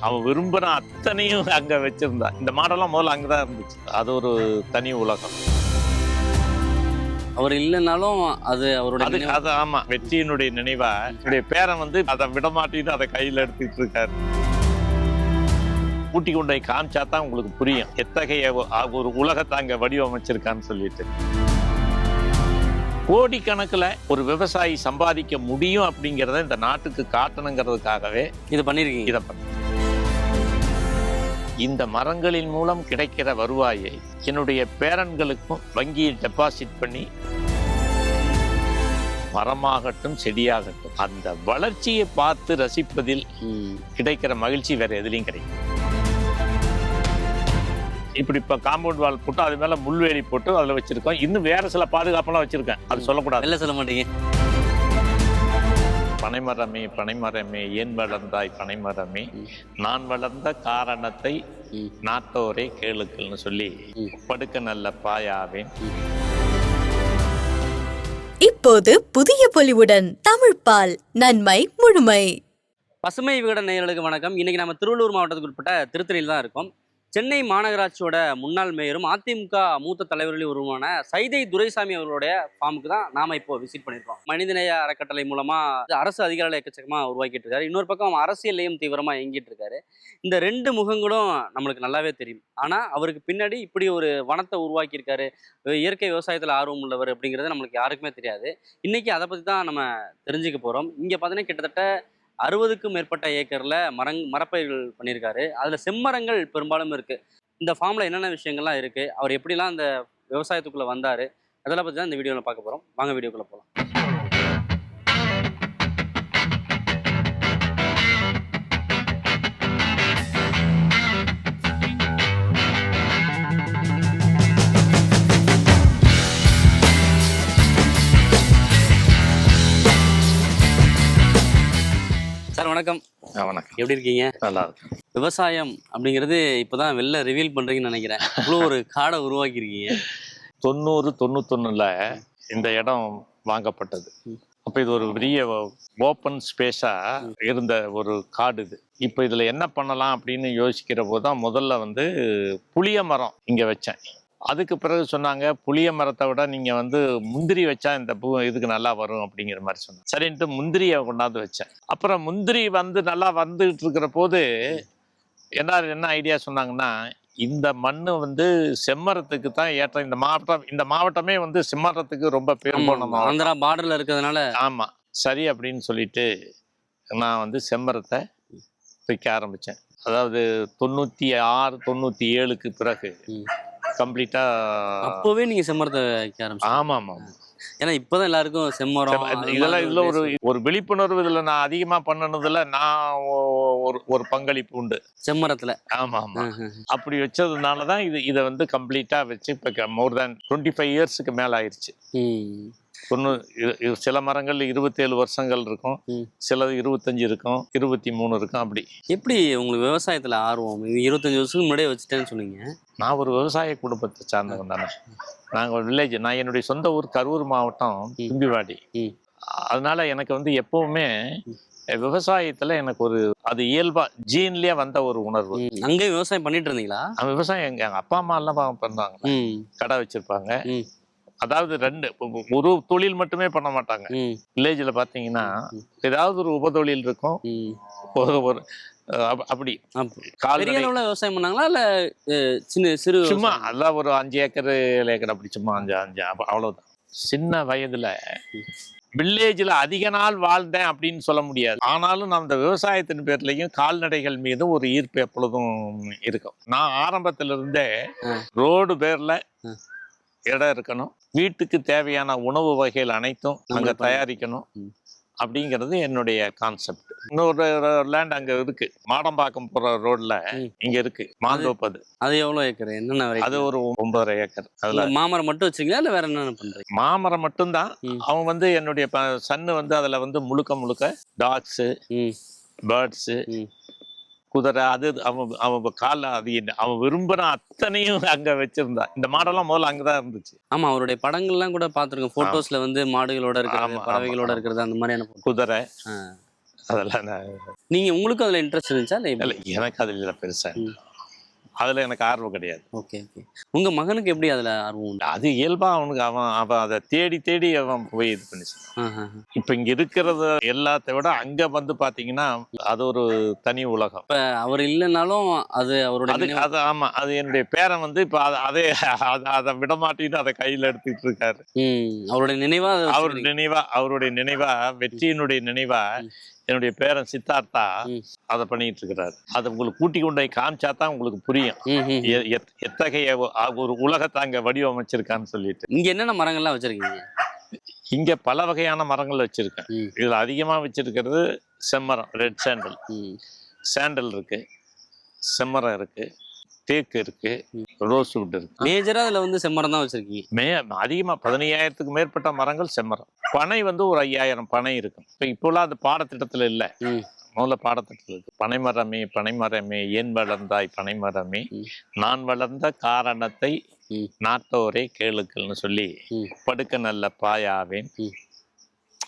அவன் விரும்புற அத்தனையும் அங்க வச்சிருந்தான் இந்த மாடெல்லாம் முதல்ல அங்கதான் இருந்துச்சு. அது ஒரு தனி உலகம். அவர் இல்லைனாலும் அது அவருடைய அது ஆமா. வெற்றியினுடைய நினைவா. என்னுடைய பேரன் வந்து அதை விட மாட்டிட்டு அதை கையில எடுத்துட்டு இருக்காரு. கூட்டி கொண்டு போய் காமிச்சா தான் உங்களுக்கு புரியும். எத்தகைய ஒரு உலகத்தை அங்க வடிவமைச்சிருக்கான்னு சொல்லிட்டு. கோடிக்கணக்குல ஒரு விவசாயி சம்பாதிக்க முடியும் அப்படிங்கிறத இந்த நாட்டுக்கு காட்டணுங்கிறதுக்காகவே இது பண்ணிருக்கீங்க. இதை பண்ண இந்த மரங்களின் மூலம் கிடைக்கிற வருவாயை என்னுடைய பேரன்களுக்கும் வங்கியில் டெபாசிட் பண்ணி மரமாகட்டும் செடியாகட்டும் அந்த வளர்ச்சியை பார்த்து ரசிப்பதில். கிடைக்கிற மகிழ்ச்சி வேற எதுலையும் கிடைக்கும் இப்படி இப்ப காம்பவுண்ட் வால் போட்டு அது மேல முள்வேலி போட்டு அதுல வச்சிருக்கோம். இன்னும் வேற சில பாதுகாப்பெல்லாம் வச்சிருக்கேன். அது சொல்லக்கூடாது. வெளில சொல்ல மாட்டீங்க. பனைமரமே பனைமரமே ஏன் வளர்ந்தாய் பனைமரமே. நான் வளர்ந்த காரணத்தை. நாட்டோரே கேளுக்கள்னு சொல்லி. படுக்க நல்ல பாயாவேன் இப்போது புதிய பொலிவுடன் தமிழ்பால் நன்மை முழுமை பசுமை விகடன் நேயர்களுக்கு வணக்கம் இன்னைக்கு நம்ம திருவள்ளூர் மாவட்டத்துக்கு உட்பட்ட திருத்தணியில் தான் இருக்கோம் சென்னை மாநகராட்சியோட முன்னாள் மேயரும் அதிமுக மூத்த தலைவர்களில் உருவான சைதை துரைசாமி அவர்களுடைய ஃபார்முக்கு தான் நாம இப்போ விசிட் பண்ணியிருக்கோம். மனிதநேய அறக்கட்டளை மூலமா அரசு அதிகாரிகளை எக்கச்சக்கமா உருவாக்கிட்டு இருக்காரு. இன்னொரு பக்கம் அரசியல்லையும் தீவிரமா இயங்கிட்டு இருக்காரு. இந்த ரெண்டு முகங்களும் நம்மளுக்கு நல்லாவே தெரியும். ஆனா அவருக்கு பின்னாடி இப்படி ஒரு வனத்தை உருவாக்கியிருக்காரு. இயற்கை விவசாயத்துல ஆர்வம் உள்ளவர் அப்படிங்கிறது நம்மளுக்கு யாருக்குமே தெரியாது. இன்னைக்கு அதை பத்தி தான் நம்ம தெரிஞ்சுக்க போறோம். இங்க பார்த்தீங்கன்னா கிட்டத்தட்ட அறுபதுக்கும் மேற்பட்ட ஏக்கரில் மரங் மரப்பயிர்கள் பண்ணியிருக்காரு. அதில் செம்மரங்கள் பெரும்பாலும் இருக்குது இந்த ஃபார்மில் என்னென்ன விஷயங்கள்லாம் இருக்குது அவர் எப்படிலாம் அந்த விவசாயத்துக்குள்ளே வந்தார்? அதெல்லாம் பற்றி தான் இந்த வீடியோவில் பார்க்க போகிறோம் வாங்க வீடியோக்குள்ளே போகலாம் வணக்கம். வணக்கம். எப்படி இருக்கீங்க? நல்லா இருக்கு விவசாயம் அப்படிங்கிறது இப்போதான் வெளில ரிவீல் பண்றீங்கன்னு நினைக்கிறேன். இவ்வளோ ஒரு காடை உருவாக்கியிருக்கீங்க. தொண்ணூறு தொண்ணூத்தொன்னுல இந்த இடம் வாங்கப்பட்டது. அப்ப இது ஒரு பெரிய ஓப்பன் ஸ்பேஸா இருந்த ஒரு காடு இது. இப்போ இதுல என்ன பண்ணலாம் அப்படின்னு யோசிக்கிற போது தான் முதல்ல வந்து புளிய மரம் இங்க வச்சேன். அதுக்கு பிறகு சொன்னாங்க புளிய மரத்தை விட நீங்க வந்து முந்திரி வச்சா இந்த பூ இதுக்கு நல்லா வரும் அப்படிங்கிற மாதிரி சொன்னாங்க. சரின்ட்டு முந்திரியை கொண்டாந்து வச்சேன். அப்புறம் முந்திரி வந்து நல்லா வந்துட்டு இருக்கிற போது என்ன என்ன ஐடியா சொன்னாங்கன்னா இந்த மண்ணு வந்து செம்மரத்துக்கு தான் ஏற்ற இந்த மாவட்டம் இந்த மாவட்டமே வந்து செம்மரத்துக்கு ரொம்ப பேர் போன ஆந்திரா பார்டர்ல இருக்கிறதுனால. ஆமா. சரி அப்படின்னு சொல்லிட்டு நான் வந்து செம்மரத்தை வைக்க ஆரம்பிச்சேன். அதாவது தொண்ணூத்தி ஆறு தொண்ணூத்தி ஏழுக்கு பிறகு. கம்ப்ளீட்டா அப்போவே நீங்க செம்மரத்தை வைக்க ஆரம்பிச்சீங்க ஆமா ஆமா ஏன்னா இப்போதான் எல்லாருக்கும் செம்மரம் இதெல்லாம் இதுல ஒரு ஒரு விழிப்புணர்வு இதுல நான் அதிகமா பண்ணனதுல நான் ஒரு ஒரு பங்களிப்பு உண்டு. செம்மரத்துல ஆமா ஆமா. அப்படி வச்சதுனால தான் இது இதை வந்து கம்ப்ளீட்டா வச்சு இப்போ மோர் தேன் டுவெண்ட்டி ஃபைவ் இயர்ஸுக்கு மேல ஆயிடுச்சு ம். ஒன்று சில மரங்கள் இருபத்தேழு வருஷங்கள் இருக்கும். சிலது இருபத்தஞ்சு இருக்கும் இருபத்தி மூணு இருக்கும் அப்படி எப்படி உங்களுக்கு விவசாயத்துல ஆர்வம் இருபத்தஞ்சு வருஷத்துக்கு முன்னாடியே வச்சுட்டேன்னு சொன்னீங்க நான் ஒரு விவசாய குடும்பத்தை சார்ந்தவன் தானே நாங்கள் வில்லேஜ் நான் என்னுடைய சொந்த ஊர் கரூர் மாவட்டம். தும்பிவாடி. அதனால எனக்கு வந்து எப்பவுமே விவசாயத்துல எனக்கு ஒரு அது இயல்பா ஜீன்லயே வந்த ஒரு உணர்வு. அங்கே விவசாயம் பண்ணிட்டு இருந்தீங்களா விவசாயம் எங்க அப்பா அம்மா எல்லாம் பண்ணாங்க. கடை வச்சிருப்பாங்க. அதாவது ரெண்டு ஒரு தொழில் மட்டுமே பண்ண மாட்டாங்க. வில்லேஜில் பார்த்தீங்கன்னா. ஏதாவது ஒரு உபதொழில் இருக்கும். ஒரு அப்படி அப்ப பெரிய அளவுல விவசாயம் பண்ணாங்களா இல்ல சின்ன சிறு சும்மா? அதான் ஒரு அஞ்சு ஏக்கர் ஏக்கர் அப்படி சும்மா அஞ்சு அஞ்சு அப்ப அவ்வளவுதான் சின்ன வயதுல வில்லேஜில் அதிக நாள் வாழ்ந்தேன் அப்படின்னு சொல்ல முடியாது ஆனாலும் நான் இந்த விவசாயத்தின் பேர்லயும் கால்நடைகள் மீது ஒரு ஈர்ப்பு எப்பொழுதும் இருக்கும் நான் ஆரம்பத்துல இருந்தே ஆ. ரோடு பேர்ல. இடம் இருக்கணும் வீட்டுக்கு தேவையான உணவு வகைகள் அனைத்தும் அங்க. தயாரிக்கணும். அப்படிங்கிறது என்னுடைய கான்செப்ட் இன்னொரு லேண்ட் அங்க இருக்கு மாடம்பாக்கம் போற ரோட்ல. இங்க இருக்கு மாந்தோப்பு அது எவ்வளவு ஏக்கர் என்னென்ன அது ஒரு ஒன்பதரை ஏக்கர் அதுல மாமரம் மட்டும் வச்சிருக்கீங்களா இல்ல வேற என்னென்ன பண்றீங்க மாமரம் மட்டும்தான். அவன் வந்து என்னுடைய சன்னு வந்து அதுல வந்து முழுக்க முழுக்க டாக்ஸு. பேர்ட்ஸு. குதிரை அது அவன் அவன் காலில் அது அவன் விரும்புற அத்தனையும் அங்க வச்சிருந்தான் இந்த மாடெல்லாம் முதல்ல அங்கதான் இருந்துச்சு. ஆமா அவருடைய படங்கள்லாம் கூட பாத்துருக்கோம் போட்டோஸ்ல வந்து மாடுகளோட ஆமா, பறவைகளோட. இருக்கிறது அந்த மாதிரியான. குதிரை. அதெல்லாம் நீங்க உங்களுக்கு அதுல இன்ட்ரெஸ்ட் இருந்துச்சா இல்ல எனக்கு அதில் பெருசா அதில் எனக்கு ஆர்வம் கிடையாது ஓகே ஓகே உங்க மகனுக்கு எப்படி அதுல ஆர்வம் உண்டு அது இயல்பா அவனுக்கு அவன் அவன் அதை தேடி தேடி அவன் போய் இது பண்ணி செய்வான். ஆஹ் ஆஹ். இப்ப இங்க இருக்கிறது எல்லாத்த விட அங்க வந்து பாத்தீங்கன்னா அது ஒரு தனி உலகம் இப்ப அவர் இல்லைனாலும் அது அவருடைய அது அது ஆமா அது என்னுடைய பேரன் வந்து இப்ப அத- அதே அத- அதை விட மாட்டின்னு அதை கையில எடுத்துக்கிட்டு இருக்காரு அவருடைய நினைவா அதை அவர் வச்சுக்கிறீங்க. நினைவா அவருடைய நினைவா வெற்றியினுடைய நினைவா என்னுடைய பேரன் சித்தார்த்தா. அதை பண்ணிட்டு இருக்கிறாரு அதை உங்களுக்கு கூட்டி கொண்டு காமிச்சா தான் உங்களுக்கு புரியும். எத்தகைய ஒரு உலகத்தை அங்க வடிவமைச்சிருக்கான்னு சொல்லிட்டு. இங்க என்னென்ன மரங்கள்லாம் வச்சிருக்கீங்க? இங்க பல வகையான மரங்கள் வச்சிருக்கேன். இதுல அதிகமா வச்சிருக்கிறது செம்மரம் ரெட் சாண்டல். சாண்டல் இருக்கு செம்மரம் இருக்கு தேக்கு இருக்கு. ரோஸ் வுட் இருக்கு. மேஜரா அதுல வந்து செம்மரம் தான் வச்சிருக்கீங்க. மே அதிகமா பதினையாயிரத்துக்கு மேற்பட்ட மரங்கள் செம்மரம். பனை வந்து ஒரு ஐயாயிரம் பனை இருக்கும் இப்போ இப்போலாம் அது பாடத்திட்டத்துல இல்ல. முதல்ல பாடத்திட்டத்தில் இருக்கு. பனைமரமே பனைமரமே ஏன் வளர்ந்தாய் பனைமரமே. நான் வளர்ந்த காரணத்தை. நாட்டோரே கேளுக்கள்னு சொல்லி. படுக்க நல்ல பாயாவேன்.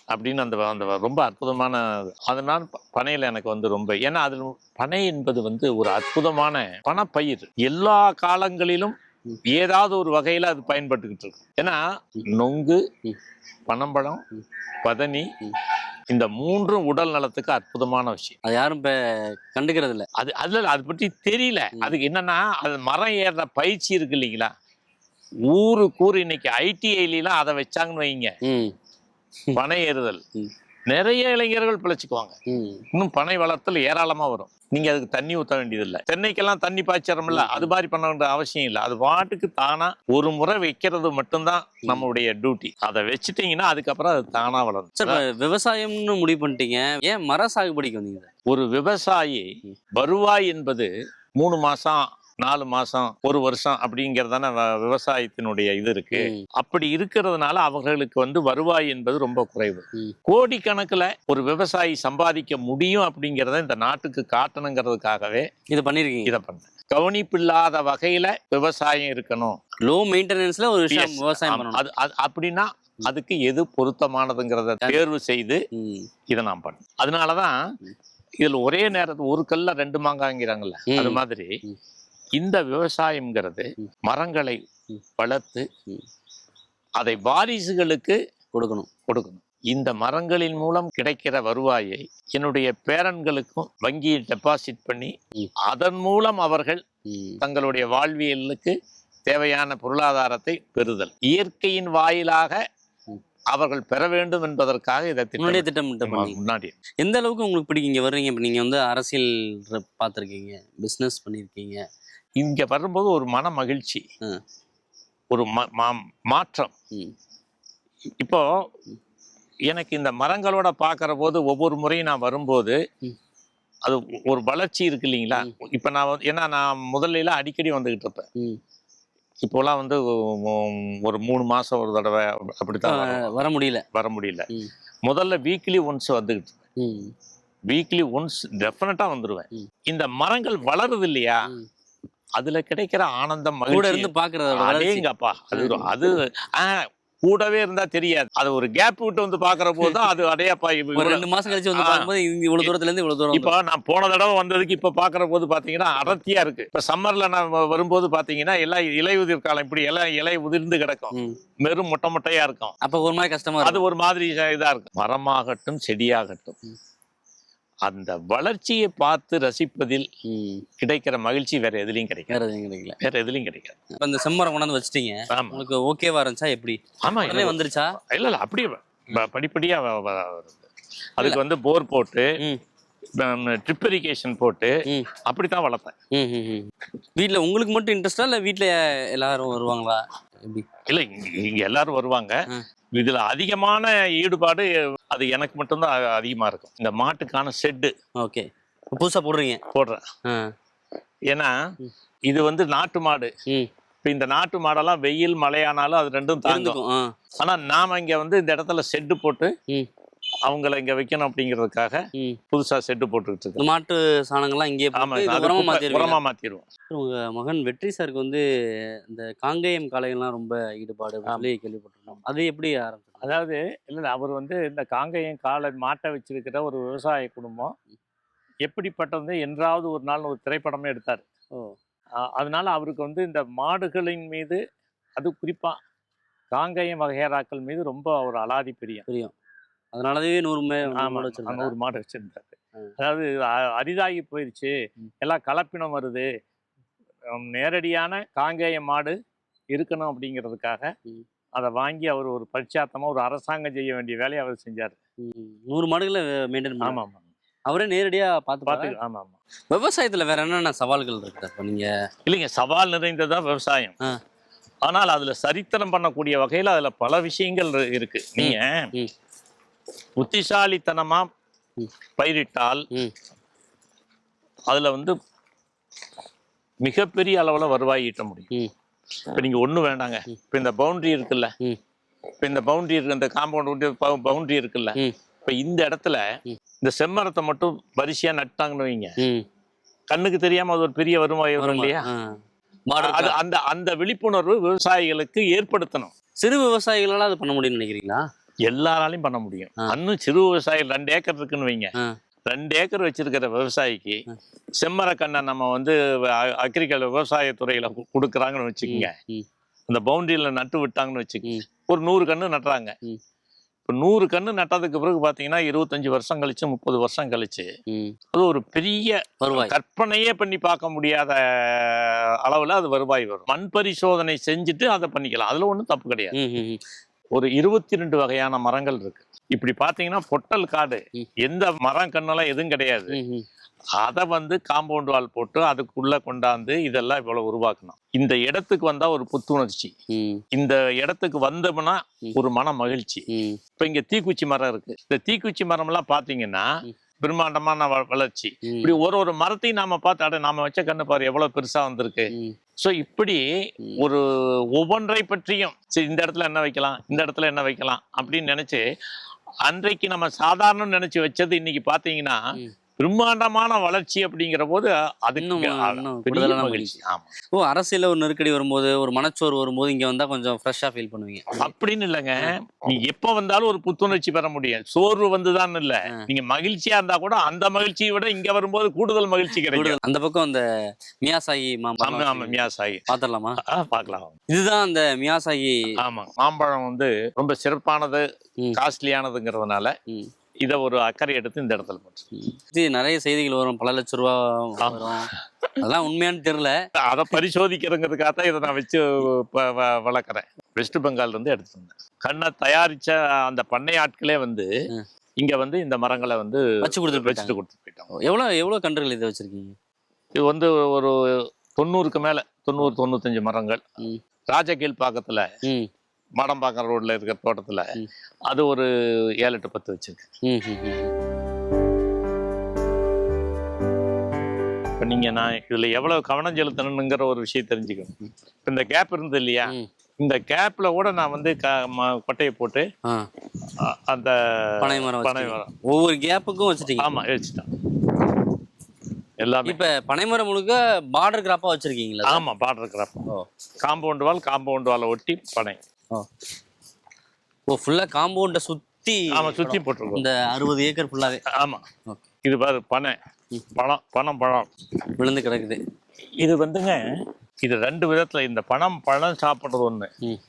அப்படின்னு அந்த அந்த ரொம்ப அற்புதமான அதனால பனையில எனக்கு வந்து ரொம்ப ஏன்னா அதில் பனை என்பது வந்து ஒரு அற்புதமான பணப்பயிர் எல்லா காலங்களிலும். ஏதாவது ஒரு வகையில அது பயன்பட்டுக்கிட்டு இருக்கு ஏன்னா நொங்கு. பனம்பழம். பதனி. இந்த மூன்றும் உடல் நலத்துக்கு அற்புதமான விஷயம் அது யாரும் இப்ப கண்டுக்கிறது இல்ல அது அதுல அதை பற்றி தெரியல. அதுக்கு என்னன்னா அது மரம் ஏறுற பயிற்சி இருக்கு இல்லைங்களா ஊருக்கு ஊர் இன்னைக்கு ஐடிஐலாம் அதை வச்சாங்கன்னு வைங்க பனை ஏறுதல். நிறைய இளைஞர்கள் பிழைச்சுக்குவாங்க. இன்னும் பனை வளர்த்தல் ஏராளமா வரும். நீங்க அதுக்கு தண்ணி ஊத்த வேண்டியதில்லை. தென்னைக்கெல்லாம் தண்ணி பாய்ச்சறோம்ல அது மாதிரி பண்ண வேண்டிய அவசியம் இல்லை. அது பாட்டுக்கு தானா ஒரு முறை வைக்கிறது மட்டும்தான் நம்மளுடைய டியூட்டி அதை வச்சுட்டீங்கன்னா அதுக்கப்புறம் அது தானா வளரும். சார் விவசாயம்னு முடிவு பண்ணிட்டீங்க. ஏன் மர சாகுபடிக்கு வந்தீங்க ஒரு விவசாயி வருவாய் என்பது மூணு மாசம் நாலு மாசம் ஒரு வருஷம் அப்படிங்கறதான விவசாயத்தினுடைய இது இருக்கு. அப்படி இருக்கிறதுனால அவர்களுக்கு வந்து வருவாய் என்பது ரொம்ப குறைவு. கோடிக்கணக்குல ஒரு விவசாயி சம்பாதிக்க முடியும் அப்படிங்கறத இந்த நாட்டுக்கு காட்டணுங்கிறதுக்காகவே இது பண்ணிருக்கீங்க. இதை பண்ணேன் கவனிப்பில்லாத வகையில விவசாயம் இருக்கணும். லோ மெயின்டெனன்ஸ்ல ஒரு விஷயம். விவசாயம் அது அப்படின்னா அதுக்கு எது பொருத்தமானதுங்கிறத தேர்வு செய்து இதை நான் பண்ணேன் அதனாலதான் இதுல ஒரே நேரத்துல ஒரு கல்ல ரெண்டு மாங்காங்கிறாங்கல்ல ம். அது மாதிரி. இந்த விவசாயம்ங்கிறது. மரங்களை. வளர்த்து. அதை வாரிசுகளுக்கு கொடுக்கணும் கொடுக்கணும் இந்த மரங்களின் மூலம் கிடைக்கிற வருவாயை என்னுடைய பேரன்களுக்கும் வங்கியில் டெபாசிட் பண்ணி. அதன் மூலம் அவர்கள் தங்களுடைய வாழ்வியலுக்கு தேவையான பொருளாதாரத்தை பெறுதல் இயற்கையின் வாயிலாக. அவர்கள் பெற வேண்டும் என்பதற்காக இதை முன்னாடியே திட்டம் திட்டமிட்டு முன்னாடி எந்த அளவுக்கு உங்களுக்கு பிடிக்கும் இங்க வர்றீங்க இப்ப நீங்க வந்து அரசியல் பார்த்திருக்கீங்க பிசினஸ் பண்ணிருக்கீங்க இங்க வரும்போது ஒரு மன மகிழ்ச்சி. ஒரு மாற்றம். இப்போ எனக்கு இந்த மரங்களோட பார்க்கிற போது ஒவ்வொரு முறையும் நான் வரும்போது. அது ஒரு வளர்ச்சி இருக்கு இல்லைங்களா? இப்போ நான் ஏன்னா நான் முதல்ல அடிக்கடி வந்துகிட்டு இருப்பேன். இப்போலாம் வந்து ஒரு மூணு மாசம் ஒரு தடவை அப்படித்தான் வர- முடியல. வர முடியல. முதல்ல வீக்லி ஒன்ஸ் ம், வீக்லி ஒன்ஸ் டெஃபினட்டா வந்துருவேன். ம். இந்த மரங்கள் வளருது இல்லையா. அதுல கிடைக்கிற ஆனந்தம் கூட இருந்து பாக்குறத வளர்ச்சி. அடேங்கப்பா. அது அது கூடவே இருந்தா தெரியாது. அது ஒரு கேப் விட்டு வந்து பாக்குற போது தான் அது அடையாப்பா. ஒரு ரெண்டு மாசம் கழிச்சு வந்து. பார்க்கும்போது இவ்வளவு தூரத்துல இருந்து இவ்வளவு தூரம் இப்போ நான் போன தடவை வந்ததுக்கு இப்ப பாக்குற போது பாத்தீங்கன்னா அடர்த்தியா இருக்கு. இப்ப சம்மர்ல நான் வரும்போது பாத்தீங்கன்னா எல்லாம் இலை உதிர் காலம் இப்படி எல்லாம் இலை உதிர்ந்து கிடக்கும். ம். வெறும் மொட்டை மொட்டையா இருக்கும். அப்ப ஒரு மாதிரி கஷ்டமா அது ஒரு மாதிரி இதா இருக்கும். மரமாகட்டும் செடியாகட்டும். அந்த வளர்ச்சியை பார்த்து ரசிப்பதில் கிடைக்கிற மகிழ்ச்சி வேற எதுலயும் கிடைக்காது. வேற எதுவும் கிடைக்கல. வேற எதுலயும் கிடைக்காது. இப்ப இந்த செம்மரம் கொண்டாந்து வச்சிட்டீங்க. உங்களுக்கு ஓகேவா இருந்துச்சா எப்படி? ஆமா எனக்கு- வந்துருச்சா? இல்ல இல்ல அப்படியே படிப்படியா அதுக்கு வந்து போர் போட்டு ட்ரிப் இரிகேஷன் போட்டு அப்படித்தான் வளர்த்தேன். வீட்ல உங்களுக்கு மட்டும் இன்ட்ரெஸ்டா இல்ல வீட்ல எல்லாரும் வருவாங்களா? இல்ல இங்க எல்லாரும் வருவாங்க. இதுல அதிகமான ஈடுபாடு அது எனக்கு மட்டும்தான் அ- அதிகமா இருக்கும். இந்த மாட்டுக்கான செட்டு ஓகே. புதுசா போடுறீங்க? போடுறேன். ஏன்னா இது வந்து நாட்டு மாடு. இப்ப இந்த நாட்டு மாடெல்லாம் வெயில் மழையானாலும் அது ரெண்டும் தாங்கும். இருந்துக்கும் ஆ, ஆனா நாம இங்க வந்து இந்த இடத்துல செட்டு போட்டு அவங்கள இங்க வைக்கணும் அப்படிங்கிறதுக்காக. புதுசா செட்டு போட்டுக்கிட்டு இந்த இருக்கோம் மாட்டு சாணங்கள்லாம் அது உரமா மாத்திடுவோம் உங்க மகன் வெற்றி சாருக்கு வந்து இந்த காங்கேயம் காளைகள்லாம் ரொம்ப ஈடுபாடு கேள்விப்பட்டிருக்கோம். அது எப்படி ஆரம்பிச்சது? அதாவது இல்ல அவர் வந்து இந்த காங்கேயம் காளை மாட்டை வச்சிருக்கிற ஒரு விவசாய குடும்பம். எப்படிப்பட்டது? என்றாவது ஒரு நாள் ஒரு திரைப்படமே எடுத்தார். அதனால அவருக்கு வந்து இந்த மாடுகளின் மீது அது குறிப்பா காங்கேயம் வகையறாக்கள் மீது ரொம்ப ஒரு அலாதி பிரியம். தெரியும் அதனாலவே நூறு மாடு? நூறு மாடு வச்சிருந்தாரு. அதாவது அரிதாகி போயிடுச்சு. எல்லாம் கலப்பினம் வருது நேரடியான காங்கேய மாடு இருக்கணும் அப்படிங்கிறதுக்காக. அதை வாங்கி அவர் ஒரு பரிச்சாத்தமா ஒரு அரசாங்கம் செய்ய வேண்டிய வேலையை அவர் செஞ்சார். நூறு மாடுகளை மெயின்டைன் ஆமா ஆமா அவரே நேரடியா பார்த்து பார்த்து பார்த்து ஆமா ஆமா விவசாயத்துல வேற என்னென்ன சவால்கள் இருக்கு இப்போ நீங்க இல்லைங்க சவால் நிறைந்ததா விவசாயம். ஆனால் அதுல சரித்திரம் பண்ணக்கூடிய வகையில அதுல பல விஷயங்கள் இரு- இருக்கு நீங்க ம். புத்திசாலித்தனமா. பயிரிட்டால். அதுல வந்து மிகப்பெரிய அளவுல வருவாய் ஈட்ட முடியும். இப்ப நீங்க ஒண்ணு வேண்டாங்க இப்ப இந்த பவுண்டரி இருக்குல்ல. இப்ப இந்த பவுண்டரி இருக்கு இந்த காம்பவுண்ட் பவுண்டரி இருக்குல்ல. இப்ப இந்த இடத்துல. இந்த செம்மரத்தை மட்டும் வரிசையா நட்டாங்கன்னு வைங்க. கண்ணுக்கு தெரியாம அது ஒரு பெரிய வருவாய் வரும்? இல்லையா அது? அந்த அந்த விழிப்புணர்வு விவசாயிகளுக்கு ஏற்படுத்தணும் சிறு விவசாயிகளால அது பண்ண முடியும்னு நினைக்கிறீங்களா எல்லாராலையும் பண்ண முடியும். அன்னும் சிறு விவசாயிகள் ரெண்டு ஏக்கர் இருக்குன்னு வைங்க. ரெண்டு ஏக்கர் வச்சிருக்கிற விவசாயிக்கு. செம்மரக்கண்ணை நம்ம வந்து அக்ரிகல்ச்சர் விவசாயத்துறையில கொடுக்குறாங்கன்னு வச்சுக்கோங்க. அந்த பவுண்டரியில நட்டு விட்டாங்கன்னு வச்சுக்கோங்க. ஒரு நூறு கன்று நட்டுறாங்க. இப்போ நூறு கன்று நட்டதுக்கு பிறகு பார்த்தீங்கன்னா இருபத்தஞ்சு வருஷம் கழிச்சு முப்பது வருஷம் கழிச்சு. அது ஒரு பெரிய வருவாய் கற்பனையே பண்ணி பார்க்க முடியாத அளவுல அது வருவாய் வரும் மண் பரிசோதனை செஞ்சுட்டு அதை பண்ணிக்கலாம் அதுல ஒன்றும் தப்பு கிடையாது. ஒரு இருபத்தி ரெண்டு வகையான மரங்கள் இருக்கு இப்படி பாத்தீங்கன்னா பொட்டல் காடு. எந்த மரம் கண்ணெல்லாம் எதுவும் கிடையாது. அதை வந்து காம்பவுண்ட் வால் போட்டு அதுக்குள்ள கொண்டாந்து இதெல்லாம் இவ்வளவு உருவாக்கணும் இந்த இடத்துக்கு வந்தா ஒரு புத்துணர்ச்சி இந்த இடத்துக்கு வந்தோம்னா. ஒரு மன மகிழ்ச்சி. இப்ப இங்க தீக்குச்சி மரம் இருக்கு இந்த தீக்குச்சி மரம் எல்லாம் பாத்தீங்கன்னா. பிரம்மாண்டமான வளர்ச்சி. இப்படி ஒரு ஒரு மரத்தையும் நாம பார்த்து அட நாம வச்ச கண்ணு பாரு எவ்வளவு பெருசா வந்திருக்கு. ஸோ இப்படி. ஒரு ஒவ்வொன்றை பற்றியும் சரி இந்த இடத்துல என்ன வைக்கலாம் இந்த இடத்துல என்ன வைக்கலாம் அப்படின்னு நினைச்சு அன்றைக்கு நம்ம சாதாரணம் நினைச்சு வச்சது இன்னைக்கு பாத்தீங்கன்னா. பிரம்மாண்டமான வளர்ச்சி அப்படிங்கிற போது அதுக்கு இன்னும் அ- இன்னும் பெரிய கூடுதலான மகிழ்ச்சி. ஆமா. ஓ அரசியல ஒரு நெருக்கடி வரும்போது ஒரு மனச்சோர்வு வரும்போது இங்க வந்தா கொஞ்சம் ஃப்ரெஷ்ஷா ஃபீல் பண்ணுவீங்க. அப்படின்னு இல்லைங்க. நீ எப்ப வந்தாலும் ஒரு புத்துணர்ச்சி பெற முடியும். சோர்வு வந்துதான் இல்ல. நீங்க மகிழ்ச்சியா இருந்தா கூட அந்த மகிழ்ச்சியை விட இங்க வரும்போது கூடுதல் மகிழ்ச்சி கிடைக்கும். அந்த பக்கம் அந்த மியாசாகி மாம்பழம் மியாசாகி பாத்திரலாமா? ஆ, பார்க்கலாம் இதுதான் அந்த மியாசாகி ஆமா மாம்பழம் வந்து ரொம்ப சிறப்பானது. காஸ்ட்லியானதுங்கிறதுனால. இதை ஒரு அக்கறை எடுத்து இந்த இடத்துல போட்டு நிறைய செய்திகள் வரும். பல லட்ச ரூபா வரும். அதெல்லாம் உண்மையானு தெரியல. அதை பரிசோதிக்கிறதுங்கிறதுக்காக தான் இதை நான் வச்சு வளர்க்குறேன். வெஸ்ட் பெங்கால்ல இருந்து எடுத்துட்டு வந்தேன் கண்ணை தயாரிச்ச அந்த பண்ணை ஆட்களே வந்து. இங்க வந்து இந்த மரங்களை வந்து வச்சு கொடுத்துட்டு போயிட்டாங்க. வச்சுட்டு கொடுத்து போயிட்டாங்க. எவ்வளவு எவ்வளவு கன்றுகள் இதை வச்சிருக்கீங்க? இது வந்து ஒரு தொண்ணூறுக்கு மேல தொண்ணூறு தொண்ணூத்தஞ்சு மரங்கள். ராஜகீழ் பாக்கத்துல மடம்பாக்கம் ரோட்ல இருக்கிற தோட்டத்துல. அது ஒரு ஏழு எட்டு பத்து வச்சிருக்கு. இப்போ நீங்க நான் இதுல எவ்வளவு கவனம் செலுத்தணுங்கிற ஒரு விஷயம் தெரிஞ்சுக்கணும். இப்ப இந்த கேப் இருந்தது இல்லையா. இந்த கேப்ல கூட நான் வந்து கொட்டையை போட்டு அந்த பனை மரம் பனை. மரம். ஒவ்வொரு கேப்புக்கும் வச்சிட்டீங்க. ஆமா வச்சுட்டேன். எல்லாமே. இப்ப பனைமரம் முழுக்க பார்டர் கிராப்பா வச்சிருக்கீங்களா ஆமா பாடுற கிராப் காம்பவுண்ட் வால் காம்பவுண்ட் வாலை ஒட்டி பனை. ஓ ஃபுல்லா காம்பவுண்ட சுத்தி ஆமா சுத்தி போட்டிருக்கோம். இந்த அறுபது ஏக்கர் ஃபுல்லாவே ஆமா. இது பாரு பனை. பழம் பனம் பழம். விழுந்து கிடக்குது. இது வந்துங்க இது ரெண்டு விதத்துல இந்த பனம் பழம் சாப்பிடுறது ஒண்ணு.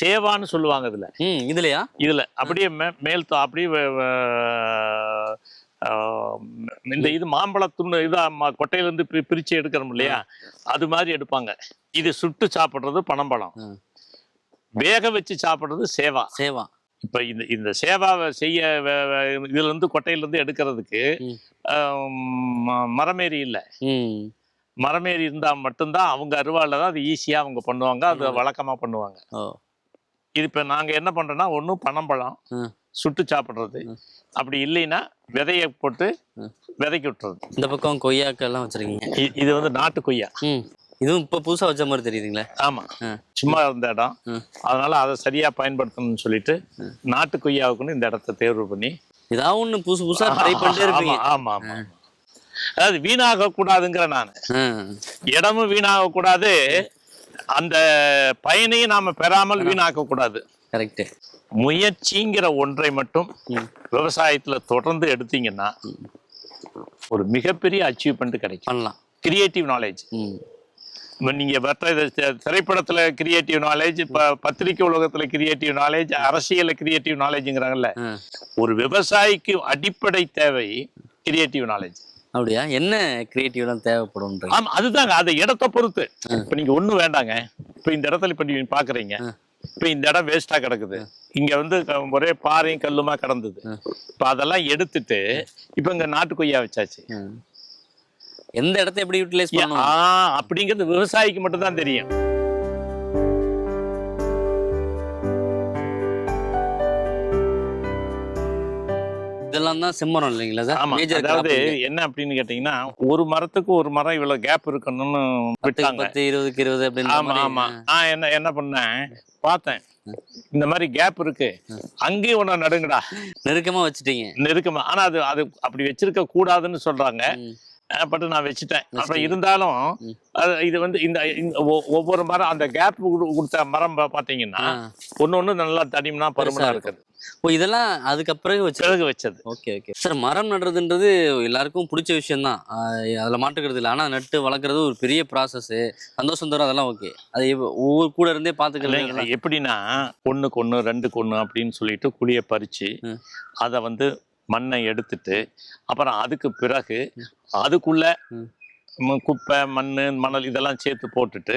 சேவான்னு சொல்லுவாங்க இதுல. இதுலயா? இதுல. அப்படியே மேல் அப்படியே இந்த இது மாம்பழத்துண்டு இதா கொட்டையில இருந்து பி- பிரிச்சு எடுக்கிறோம் இல்லையா? அது மாதிரி எடுப்பாங்க. இது சுட்டு சாப்பிடுறது பனம்பழம். வேக வச்சு சாப்பிடுறது சேவா. சேவா. இப்ப இந்த இந்த சேவாவை செய்ய வே- வே- இதுல இருந்து கொட்டையில இருந்து எடுக்கிறதுக்கு மரமேறி இல்லை. மரமேறி இருந்தா மட்டும்தான் அவங்க அருவாள்ல தான் அது ஈஸியா அவங்க பண்ணுவாங்க அது பண்ணுவாங்க. வழக்கமா பண்ணுவாங்க. இது இப்ப நாங்க என்ன பண்றோம்னா ஒன்றும் பனம்பழம். சுட்டு சாப்பிடுறது. அப்படி இல்லைன்னா விதைய போட்டு. விதைக்கி விட்டுறது. இந்த பக்கம் கொய்யாக்கள் எல்லாம் வச்சிருக்கீங்க இது வந்து நாட்டு கொய்யா. இதுவும் இப்ப புதுசா வச்ச மாதிரி தெரியுதுங்களே. ஆமா. சும்மா இருந்த இடம். அதனால அதை சரியா பயன்படுத்தணும்னு சொல்லிட்டு நாட்டு கொய்யாவுக்குன்னு இந்த இடத்த தேர்வு பண்ணி. ஏதாவது ஒண்ணு புதுசு புதுசா ட்ரை பண்ணிட்டே இருப்பீங்க. ஆமா ஆமா. ஆமா அதாவது வீணாக கூடாதுங்கிற நான். இடமும் வீணாக கூடாது அந்த பயனையும் நாம பெறாமல் வீணாக்க கூடாது கரெக்ட் முயற்சிங்கிற ஒன்றை மட்டும் விவசாயத்துல தொடர்ந்து எடுத்தீங்கன்னா ஒரு மிகப்பெரிய அச்சீவ்மெண்ட் கிடைக்கும். பண்ணலாம். கிரியேட்டிவ் நாலேஜ் நீங்க மற்ற திரைப்படத்துல கிரியேட்டிவ் நாலேஜ் இப்ப பத்திரிக்கை உலகத்துல கிரியேட்டிவ் நாலேஜ் அரசியல்ல கிரியேட்டிவ் நாலேஜ்ங்கிறாங்கல்ல. ஒரு விவசாயிக்கு அடிப்படை தேவை கிரியேட்டிவ் நாலேஜ் அப்படியா? என்ன கிரியேட்டிவ்லாம் தேவைப்படும் ஆமா அதுதாங்க. அது இடத்தை பொறுத்து. இப்ப நீங்க ஒண்ணும் வேண்டாங்க. இப்ப இந்த இடத்துல இப்ப நீங்க பாக்குறீங்க. இப்ப இந்த இடம் வேஸ்டா கிடக்குது. இங்க வந்து ஒரே பாறையும் கல்லுமா கிடந்தது. இப்ப அதெல்லாம் எடுத்துட்டு இப்ப இங்க நாட்டு கொய்யா வச்சாச்சு எந்த இடத்த எப்படி யூட்டிலைஸ் பண்ணணும்? அப்படிங்கிறது விவசாயிக்கு மட்டும் தான் தெரியும். இதெல்லாம் தான் செம்மரம் இல்லைங்களா சார்? ஆமா மேஜர் அதாவது என்ன அப்படின்னு கேட்டீங்கன்னா ஒரு மரத்துக்கு ஒரு மரம் இவ்வளவு கேப் இருக்கணும்னு விட்டாங்க. பத்து இருபதுக்கு இருபது அப்படின்னு ஆமா ஆமா. நான் என்ன என்ன பண்ணேன்? பார்த்தேன். இந்த மாதிரி கேப் இருக்கு. அங்கேயும் ஒண்ணு நடுங்கடா. நெருக்கமா வச்சுட்டீங்க. நெருக்கமா. ஆனா அது அது அப்படி வச்சிருக்க கூடாதுன்னு சொல்றாங்க. ம். பட் நான் வச்சுட்டேன் அப்புறம் இருந்தாலும் அது இது வந்து இந்த ஒவ்வொரு மரம் அந்த கேப் கொடுத்த மரம் பா- பாத்தீங்கன்னா ஆ. ஒண்ணு ஒண்ணு நல்லா தடிமனா பருமனா இருக்குது. ஓ இதெல்லாம் அதுக்கப்புறம் வச்சு பிறகு வச்சது. Okay okay. சார் மரம் நடுறதுன்றது எல்லாருக்கும் பிடிச்ச விஷயம் தான் அதில் மாட்டுக்கிறது இல்லை ஆனால் நட்டு வளர்க்குறது ஒரு பெரிய ப்ராசஸ் சந்தோஷம் தரும் அதெல்லாம் ஓகே. அது ஒவ்வொரு கூட இருந்தே பார்த்துக்கிறது இல்லைங்க, எப்படின்னா ஒண்ணுக்கு ஒண்ணு ரெண்டுக்கு ஒண்ணு அப்படின்னு சொல்லிட்டு குழிய பறிச்சு ம். அதை வந்து மண்ணை எடுத்துட்டு அப்புறம் அதுக்கு பிறகு அதுக்குள்ள குப்பை மண் மணல் இதெல்லாம் சேர்த்து போட்டுட்டு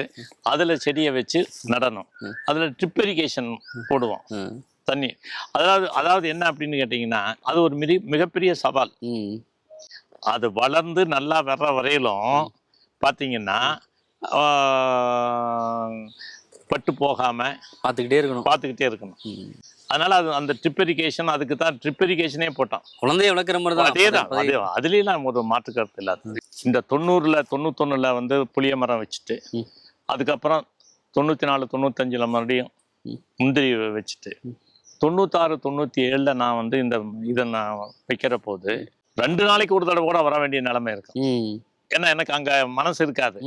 அதுல செடியை வச்சு நடணும். அதுல ட்ரிப் இரிகேஷன் போடுவோம். தண்ணி. அதாவது அதாவது என்ன அப்படின்னு கேட்டிங்கன்னா அது ஒரு மிக மிகப்பெரிய சவால். அது வளர்ந்து நல்லா வர்ற வரையிலும் பார்த்தீங்கன்னா பட்டு போகாம பார்த்துக்கிட்டே இருக்கணும். பார்த்துக்கிட்டே இருக்கணும். அதனால அது அந்த ட்ரிப் இரிகேஷன் அதுக்கு தான் ட்ரிப் இரிகேஷனே போட்டோம் குழந்தைய வளர்க்குற மாதிரி தான் அதே தான் அது அதுலேயும் ஒரு மாற்று கருத்து இல்லாத இந்த தொண்ணூறுல தொண்ணூத்தொன்னுல வந்து புளிய மரம் வச்சுட்டு. அதுக்கப்புறம் தொண்ணூத்தி நாலு தொண்ணூத்தஞ்சுல மறுபடியும். முந்திரி வச்சுட்டு தொண்ணூத்தாறு தொண்ணூத்தி ஏழுல நான் வந்து இந்த இதை நான் வைக்கிற போது ரெண்டு நாளைக்கு ஒரு தடவை கூட வர வேண்டிய நிலைமை இருக்கு ஏன்னா எனக்கு அங்க மனசு இருக்காது.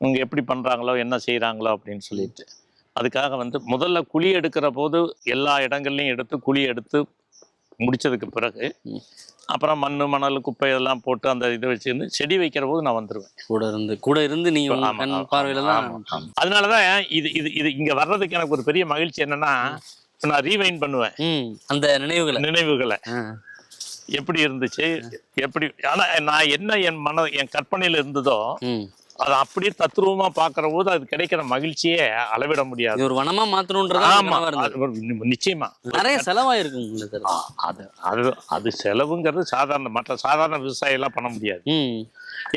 இவங்க எப்படி பண்றாங்களோ என்ன செய்றாங்களோ அப்படின்னு சொல்லிட்டு. அதுக்காக வந்து முதல்ல குழி எடுக்கிற போது எல்லா இடங்கள்லையும் எடுத்து குழி எடுத்து முடிச்சதுக்கு பிறகு. அப்புறம் மண் மணல் குப்பை எல்லாம் போட்டு அந்த இதை வச்சிருந்து செடி வைக்கிற போது நான் வந்துருவேன். கூட இருந்து கூட இருந்து ஆமா, பார்வையில தான் ஆமா. அதனாலதான் இது இது இது இங்க வர்றதுக்கு எனக்கு ஒரு பெரிய மகிழ்ச்சி என்னன்னா நான் ரீவைண்ட் பண்ணுவேன். அந்த நினைவுகளை. நினைவுகளை. எப்படி இருந்துச்சு? எப்படி ஆனா நான் என்ன என் மன என் கற்பனையில இருந்ததோ அதை அப்படியே தத்ரூபமா பாக்குற போது அது கிடைக்கிற மகிழ்ச்சியே அளவிட முடியாது. ஒரு வனமா மாத்தணும்ன்றதா ஆமா. நிச்சயமா. நிறைய செலவாயிருக்கும் அது அது அது செலவுங்கிறது சாதாரண மற்ற சாதாரண விவசாயம் எல்லாம் பண்ண முடியாது.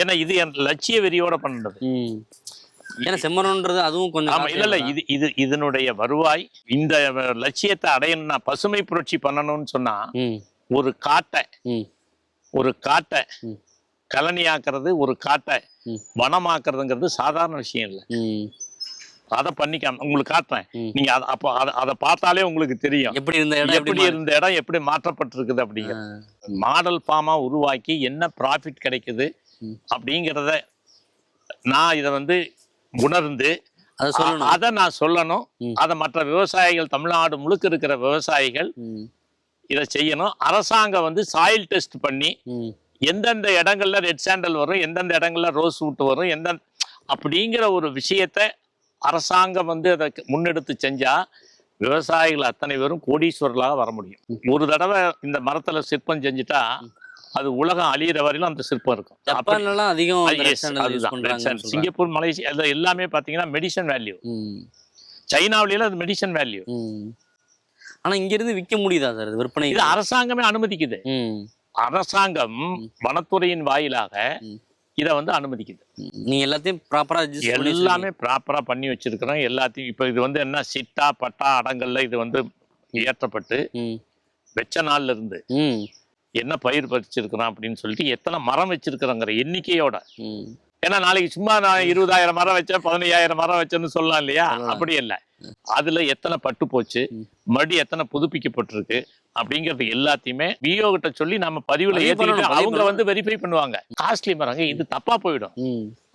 ஏன்னா இது என் லட்சிய வெறியோட பண்ணது ஏன்னா செம்மரம்ன்றது அதுவும் கொஞ்சம் ஆமா இல்ல இல்ல. இது இது இதனுடைய வருவாய் இந்த லட்சியத்தை அடையணும்னா பசுமை புரட்சி பண்ணணும்னு சொன்னா ஒரு காட்டை ஒரு காட்டை. கலனியாக்குறது ஒரு காட்டை. வனமாக்குறதுங்கிறது சாதாரண விஷயம் இல்லை. அதை பண்ணிக்காம உங்களுக்கு காட்டுறேன். நீங்க அப்போ அதை அதை பார்த்தாலே உங்களுக்கு தெரியும். எப்படி இருந்த இடம் எப்படி இருந்த இடம் எப்படி மாற்றப்பட்டிருக்குது அப்படிங்கிறது. மாடல் ஃபார்மா உருவாக்கி என்ன ப்ராஃபிட் கிடைக்குது. அப்படிங்கிறத நான் இதை வந்து உணர்ந்து அதை நான் சொல்லணும். அதை மற்ற விவசாயிகள் தமிழ்நாடு முழுக்க இருக்கிற விவசாயிகள் இதை செய்யணும். அரசாங்கம் வந்து சாயில் டெஸ்ட் பண்ணி எந்தெந்த இடங்கள்ல ரெட் சாண்டல் வரும் எந்தெந்த இடங்கள்ல ரோஸ் வுட் வரும் எந்த அப்படிங்கிற ஒரு விஷயத்தை அரசாங்கம் வந்து அதை முன்னெடுத்து செஞ்சா விவசாயிகள் அத்தனை பேரும் கோடீஸ்வரர்களாக வர முடியும். ஒரு தடவை இந்த மரத்துல சிற்பம் செஞ்சுட்டா அது உலகம் அழியிற வரையிலும் அந்த சிற்பம் இருக்கும். ஜப்பான்லலாம் அதிகம். சிங்கப்பூர் மலேசியா அது எல்லாமே பாத்தீங்கன்னா மெடிசன் வேல்யூ ம். சைனாவில அது மெடிசன் வேல்யூ ஆனா இங்க இருந்து விற்க முடியுதா சார் விற்பனை இது அரசாங்கமே அனுமதிக்குது. அரசாங்கம் வனத்துறையின் வாயிலாக. இத வந்து அனுமதிக்குது. நீங்க எல்லாத்தையும் ப்ராப்பரா எல்லாமே ப்ராப்பரா பண்ணி வச்சிருக்கிறோம். எல்லாத்தையும் இப்ப இது வந்து என்ன சிட்டா பட்டா அடங்கல்ல இது வந்து ஏற்றப்பட்டு வெச்ச நாள்ல இருந்து என்ன பயிர் பறிச்சிருக்கிறோம் அப்படின்னு சொல்லிட்டு எத்தனை மரம் வச்சிருக்கிறோங்கிற எண்ணிக்கையோட. ஏன்னா நாளைக்கு சும்மா நான் இருபதாயிரம் மரம் வச்சேன் பதினையாயிரம் மரம் வச்சேன்னு சொல்லலாம் இல்லையா. அப்படி இல்ல. அதுல எத்தனை பட்டு போச்சு. மறுபடியும் எத்தனை புதுப்பிக்கப்பட்டிருக்கு? அப்படிங்கிறது எல்லாத்தையுமே விஓ கிட்ட சொல்லி நம்ம பதிவுல பதிவு அவங்க. வந்து வெரிஃபை பண்ணுவாங்க. காஸ்ட்லி மரங்க இது தப்பா போயிடும்.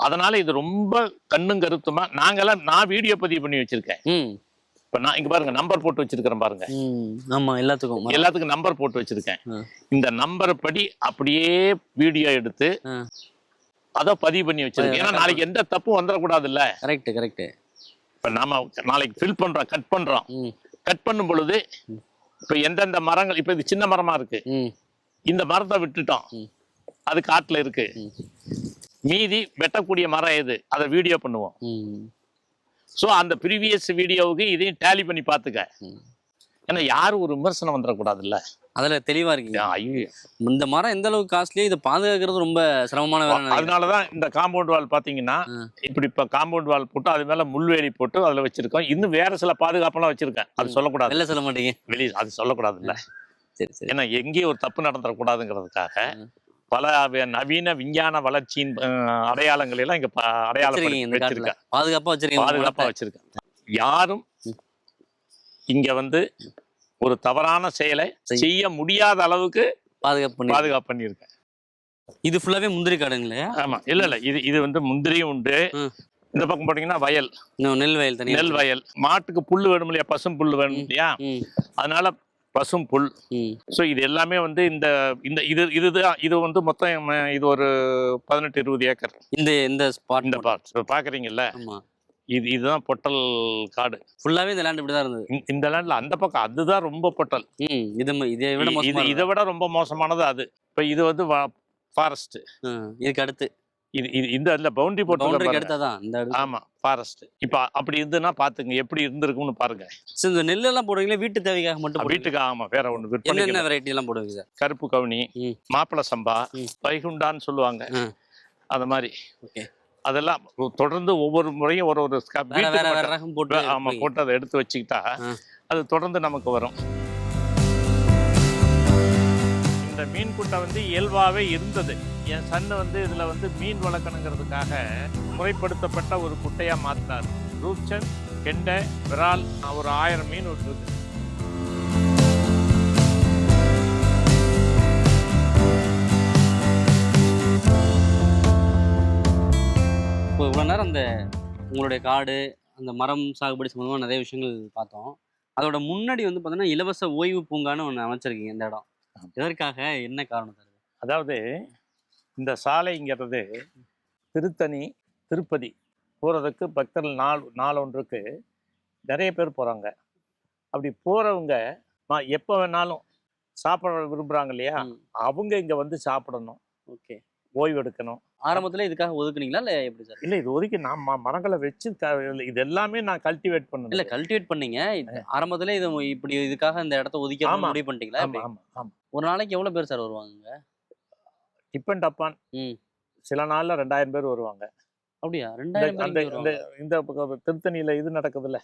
அதனால இது ரொம்ப கண்ணும் கருத்துமா நாங்கெல்லாம் நான் வீடியோ பதிவு பண்ணி வச்சிருக்கேன். இப்ப நான் இங்க பாருங்க நம்பர் போட்டு வச்சிருக்கிறேன் பாருங்க. ஆமா எல்லாத்துக்கும். எல்லாத்துக்கும் நம்பர் போட்டு வச்சிருக்கேன். இந்த நம்பர் படி அப்படியே வீடியோ எடுத்து. அதை பதிவு பண்ணி வச்சிருக்கேன். ஏன்னா நாளைக்கு எந்த தப்பும் வந்துடக்கூடாதுல்ல. Correct correct. இப்ப நாம நாளைக்கு ஃபில் பண்றோம் கட் பண்றோம். கட் பண்ணும் பொழுது இப்ப எந்தெந்த மரங்கள் இப்ப இது சின்ன மரமா இருக்கு. இந்த மரத்தை விட்டுட்டோம். அது காட்டுல இருக்கு. மீதி வெட்டக்கூடிய மரம் எது? அதை வீடியோ பண்ணுவோம். ஸோ அந்த ப்ரீவியஸ் வீடியோவுக்கு இதையும் டேலி பண்ணி பார்த்துக்க. ஏன்னா யாரும் ஒரு விமர்சனம் வந்துடக்கூடாதுல்ல. அதுல தெளிவா இருக்கீங்க. ஐயோ. இந்த மரம் எந்த அளவுக்கு காஸ்ட்லி இதை பாதுகாக்கிறது ரொம்ப சிரமமான வேலை. அதனாலதான் இந்த காம்பவுண்ட் வால் பாத்தீங்கன்னா. இப்படி இப்ப காம்பவுண்ட் வால் போட்டு அது மேல முள்வேலி போட்டு அதுல வச்சிருக்கோம். இன்னும் வேற சில பாதுகாப்பெல்லாம் வச்சிருக்கேன். அது சொல்லக்கூடாது. வெளில சொல்ல மாட்டீங்க. வெளியே அது சொல்லக்கூடாதுல்ல. சரி சரி. ஏன்னா எங்கேயும் ஒரு தப்பு நடந்துடக்கூடாதுங்கிறதுக்காக. பல நவீன விஞ்ஞான வளர்ச்சியின் அடையாளங்களை எல்லாம் இங்க காட்டுல. வச்சிருக்கேன். பாதுகாப்பா வச்சிருக்கீங்க உங்க பாதுகாப்பா. வச்சிருக்கேன். யாரும் இங்க வந்து ஒரு தவறான செயலை செய்- செய்ய முடியாத அளவுக்கு பாதுகாப்பு பண்ணி பாதுகாப்பு பண்ணியிருக்கேன். இது ஃபுல்லாவே முந்திரி காடுங்க இல்லையா ஆமா. இல்ல இல்ல. இது இது வந்து முந்திரியும் உண்டு. இந்த பக்கம் போட்டீங்கன்னா வயல். நெல் வயல் தனியா நெல் வயல். மாட்டுக்கு புல்லு வேணும் இல்லையா? பசும் புல்லு வேணும். இல்லையா? அதனால பசும் புல். ஸோ இது எல்லாமே வந்து இந்த இந்த இது இதுதான். இது வந்து மொத்தம் இது ஒரு பதினெட்டு இருபது ஏக்கர். இந்த இந்த ஸ்பாட் இந்த பார்ட் பார்க்குறீங்கல்ல இது இதுதான் பொட்டல் காடு. ஃபுல்லாவே இந்த லேண்ட் இப்படி தான் இருந்தது. இந்த- லேண்ட்ல அந்த பக்கம் அதுதான் ரொம்ப பொட்டல். இது இதை விட இது இதை விட ரொம்ப மோசமானது அது. இப்போ இது வந்து ஃபாரஸ்ட் இதுக்கு அடுத்து. இது இது இந்த இதுல பவுண்டரி போட்டு அடுத்ததான் இந்த ஆமா ஃபாரஸ்ட் இப்போ அப்படி இருந்துன்னா பாத்துங்க எப்படி இருந்திருக்கும்னு பாருங்க. இந்த நெல் எல்லாம் போடுவீங்களா? வீட்டு தேவைக்காக மட்டும்? வீட்டுக்கு ஆமா வேற விற்பனை என்னென்ன வெரைட்டி எல்லாம் போடுவீங்க சார் கருப்பு கவுனி. மாப்பிள சம்பா. வைகுண்டான்னு சொல்லுவாங்க. அந்த மாதிரி. ஓகே. அதெல்லாம் தொடர்ந்து ஒவ்வொரு முறையும் ஒரு ஒரு போட்டு ஆமா வைப்பீங்க. போட்டு அதை எடுத்து வச்சுக்கிட்டா. அது தொடர்ந்து நமக்கு வரும் இந்த மீன் குட்டை வந்து இயல்பாவே இருந்தது என் சன்னு வந்து இதுல வந்து மீன் வளர்க்கணுங்கிறதுக்காக முறைப்படுத்தப்பட்ட ஒரு குட்டையா மாத்தினார் ரூப்சன் கெண்டை விரால் ஒரு ஆயிரம் மீன் விட்டுருக்கு இப்போ இவ்வளோ நேரம் அந்த உங்களுடைய காடு அந்த மரம் சாகுபடி சம்மந்தமாக நிறைய விஷயங்கள் பார்த்தோம். அதோட முன்னாடி வந்து பார்த்தீங்கன்னா இலவச ஓய்வு பூங்கான்னு ஒன்று அமைச்சிருக்கீங்க இந்த இடம். இதற்காக என்ன காரணம் சார் அதாவது இந்த சாலைங்கிறது திருத்தணி திருப்பதி போகிறதுக்கு பக்தர்கள் நாள் நாளொன்றுக்கு நிறைய பேர் போகிறாங்க அப்படி போகிறவங்க எப்போ வேணாலும் சாப்பிட விரும்புகிறாங்க இல்லையா. அவங்க இங்கே வந்து சாப்பிடணும். ஓகே. ஓய்வு எடுக்கணும். ஆரம்பத்துல இதுக்காக ஒதுக்குனீங்களா? இல்லை எப்படி சார்? இல்லை இது ஒதுக்கி நான் மரங்களை வச்சு இது எல்லாமே நான் கல்டிவேட் இல்ல பண்ணல கல்டிவேட் பண்ணீங்க ஆரம்பத்துல இது இப்படி இதுக்காக இந்த இடத்த ஒதுக்கி. முடிவு பண்ணிட்டீங்களா? ஒரு நாளைக்கு எவ்வளவு பேர் சார் வருவாங்க டப்பான் ம். சில நாளில் ரெண்டாயிரம் பேர் வருவாங்க. அப்படியா? ரெண்டாயிரம் அந்த இந்த இந்த திருத்தணியில் இது நடக்குதுல்ல.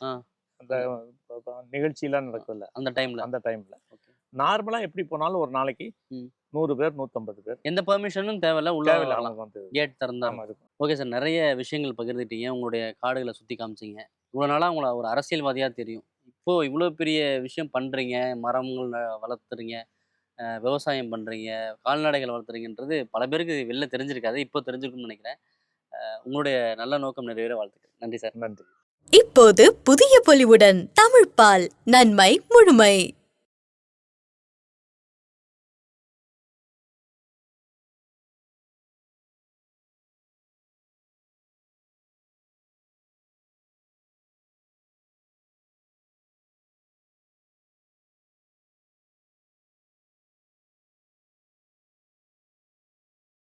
அந்த நிகழ்ச்சியெல்லாம் நடக்குதுல்ல? அந்த டைம்ல. அந்த டைம்ல. நார்மலா எப்படி போனாலும் ஒரு நாளைக்கு. நூறு பேர் நூத்தம்பது பேர். எந்த பெர்மிஷனும் தேவையில்ல. உள்ள வந்து கேட் திறந்தா இருக்கும். ஓகே சார் நிறைய விஷயங்கள் பகிர்ந்துட்டீங்க. உங்களுடைய காடுகளை சுற்றி காமிச்சிங்க. இவ்வளோ நாளாக உங்களை ஒரு அரசியல்வாதியாக தெரியும். இப்போ இவ்வளோ பெரிய விஷயம் பண்ணுறீங்க மரங்கள் வளர்த்துறீங்க. விவசாயம் பண்ணுறீங்க கால்நடைகள் வளர்த்துறீங்கன்றது பல பேருக்கு வெளில தெரிஞ்சிருக்காது. இப்போ தெரிஞ்சிருக்கும்னு நினைக்கிறேன். உங்களுடைய நல்ல நோக்கம் நிறைவேற வாழ்த்துக்கள். நன்றி சார் நன்றி. இப்போது புதிய பொலிவுடன் தமிழ்பால் நன்மை முழுமை.